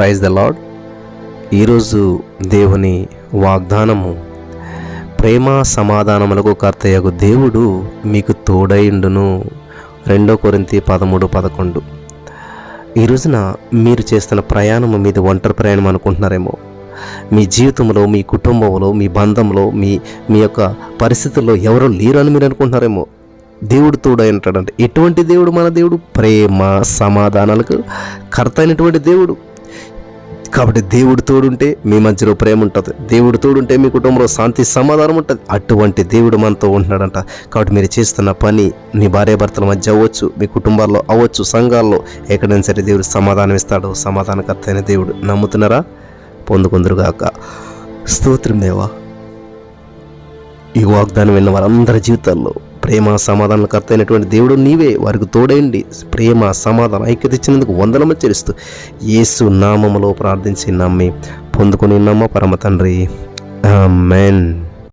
Praise the lord ఈరోజు దేవుని వాగ్దానము ప్రేమ సమాధానములకు కర్తయ్యకు దేవుడు మీకు తోడైండును రెండో కొరింతి పదమూడు పదకొండు. ఈ రోజున మీరు చేస్తున్న ప్రయాణము మీది ఒంటరి ప్రయాణం అనుకుంటున్నారేమో. మీ జీవితంలో మీ కుటుంబంలో మీ బంధంలో మీ మీ యొక్క పరిస్థితుల్లో ఎవరు లేరు అని మీరు అనుకుంటున్నారేమో. దేవుడు తోడై ఉంటాడంటే ఎటువంటి దేవుడు మన దేవుడు ప్రేమ సమాధానాలకు కర్త అయినటువంటి దేవుడు. కాబట్టి దేవుడు తోడుంటే మీ మధ్యలో ప్రేమ ఉంటుంది. దేవుడు తోడుంటే మీ కుటుంబంలో శాంతి సమాధానం ఉంటుంది. అటువంటి దేవుడు మనతో ఉంటున్నాడంట. కాబట్టి మీరు చేస్తున్న పని మీ భార్యాభర్తల మధ్య అవ్వచ్చు మీ కుటుంబాల్లో అవ్వచ్చు సంఘాల్లో ఎక్కడైనా సరే దేవుడు సమాధానం ఇస్తాడు. సమాధానకర్త అయిన దేవుడు నమ్ముతున్నారా? పొందుకుందరుగాక. స్తోత్రం దేవా. ఈ వాగ్దానం విన్న వారందరి జీవితాల్లో ప్రేమ సమాధానం కర్త అయినటువంటి దేవుడు నీవే. వారికి తోడైండి. ప్రేమ సమాధానం ఐక్యత ఇచ్చినందుకు వందనమ చేస్తూ యేసు నామములో ప్రార్థించి నమ్మి పొందుకుని నమ్మ పరమ తండ్రి. మెన్